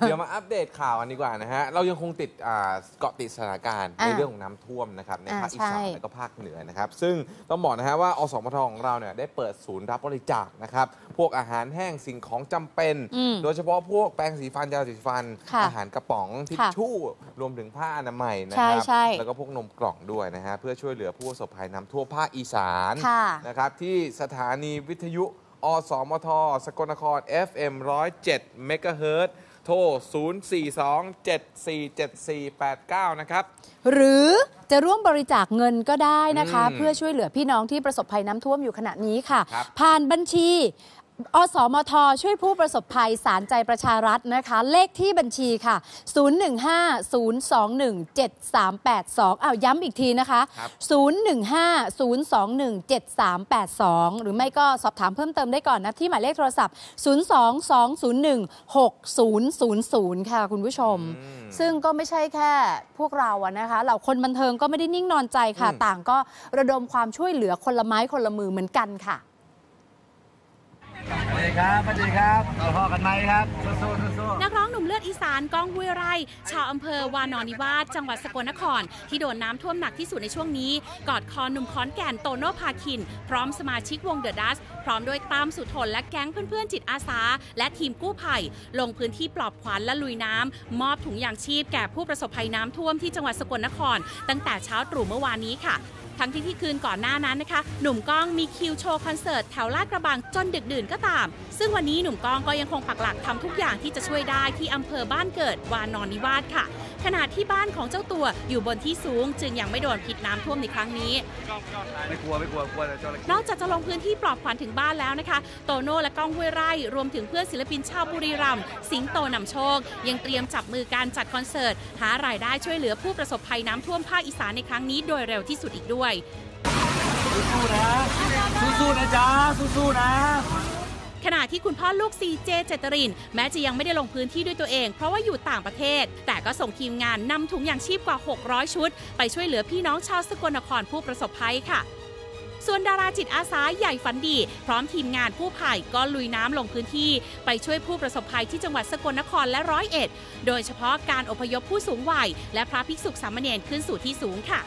เดี๋ยวมาอัปเดตข่าวกันดีกว่านะฮะ เรายังคงติดอ่าเกาะติดสถานการณ์อ่าในเรื่องของน้ำท่วมนะครับในอ่าภาคอีสานใช่และก็ภาคเหนือนะครับ ซึ่งต้องบอกนะฮะว่าอสมทของเราเนี่ยได้เปิดศูนย์รับบริจาคนะครับ พวกอาหารแห้งสิ่งของจำเป็นอืมโดยเฉพาะพวกแปรงสีฟันยาสีฟันค่ะอาหารกระป๋องทิชค่ะชู่รวมถึงผ้าอนามัยนะใช่ครับใช่แล้วก็พวกนมกล่องด้วยนะฮะเพื่อช่วยเหลือผู้ประสบภัยน้ำท่วมภาคอีสานค่ะนะครับที่สถานีวิทยุอสมท สกลนคร FM 107เมกะเฮิรตซ์ โทร 042747489 นะครับ หรือจะร่วมบริจาคเงินก็ได้นะคะ อืมเพื่อช่วยเหลือพี่น้องที่ประสบภัยน้ำท่วมอยู่ขณะนี้ค่ะ ครับ ผ่านบัญชี อสมท ช่วยผู้ประสบภัยสารใจประชารัฐนะคะ เลขที่บัญชีค่ะ 015-021-7382อ้าวย้ำอีกทีนะคะครับ015-021-7382 หรือไม่ก็สอบถามเพิ่มเติมได้ก่อนนะ ที่หมายเลขโทรศัพท์ 022016000 ค่ะคุณผู้ชมอืมซึ่งก็ไม่ใช่แค่พวกเราอะนะคะ เหล่าคนบันเทิงก็ไม่ได้นิ่งนอนใจค่ะอืมต่างก็ระดมความช่วยเหลือคนละไม้คนละมือเหมือนกันค่ะ สวัสดีครับสวัสดีครับเราพอกันไหมครับสู้ๆสู้นักร้องหนุ่มเลือดอีสานก้องห้วยไร่ ชาวอำเภอวานอนนิวาสจังหวัดสกลนคร ที่โดนน้ำท่วมหนักที่สุดในช่วงนี้ กอดคอหนุ่มขอนแก่นโตโน่พาคิน พร้อมสมาชิกวงเดอะดัสพร้อมด้วยตามสุทนและแก๊งเพื่อนๆจิตอาสา และทีมกู้ภัย ลงพื้นที่ปลอบขวัญและลุยน้ำมอบถุงยางชีพแก่ผู้ประสบภัยน้ำท่วมที่จังหวัดสกลนคร ตั้งแต่เช้าตรู่เมื่อวานนี้ค่ะ ทั้งที่ที่คืนก่อนหน้านั้นนะคะ หนุ่มก้องมีคิวโชว์คอนเสิร์ตแถวลาดกระบังจนดึกดื่นก็ตาม ซึ่งวันนี้หนุ่มก้องก็ยังคงปักหลักทำทุกอย่างที่จะช่วยได้ที่อำเภอบ้านเกิดวานอนนิวาสค่ะ ขณะที่บ้านของเจ้าตัวอยู่บนที่สูง จึงยังไม่โดนพิษน้ำท่วมในครั้งนี้ ไม่กลัวไม่กลัวกลัวแต่จระเข้นอกจากจะลงพื้นที่ปลอบขวัญถึงบ้านแล้วนะคะ โตโน่และก้องห้วยไร่รวมถึงเพื่อนศิลปินชาวบุรีรัมย์สิงโตนำโชค ยังเตรียมจับมือการจัดคอนเสิร์ตหารายได้ช่วยเหลือผู้ประสบภัยน้ำท่วมภาคอีสานในครั้งนี้โดยเร็วที่สุดอีกด้วยสู้ๆนะสู้ๆนะจ๊ะสู้ๆนะ ขณะที่คุณพ่อลูกซีเจเจตริน แม้จะยังไม่ได้ลงพื้นที่ด้วยตัวเอง เพราะว่าอยู่ต่างประเทศ แต่ก็ส่งทีมงานนำถุงยางชีพกว่า 600 ชุด ไปช่วยเหลือพี่น้องชาวสกลนครผู้ประสบภัยค่ะส่วนดาราจิตอาสาใหญ่ฝันดี พร้อมทีมงานกู้ภัยก็ลุยน้ำลงพื้นที่ ไปช่วยผู้ประสบภัยที่จังหวัดสกลนครและร้อยเอ็ด โดยเฉพาะการอพยพผู้สูงวัย และพระภิกษุสามเณรขึ้นสู่ที่สูงค่ะ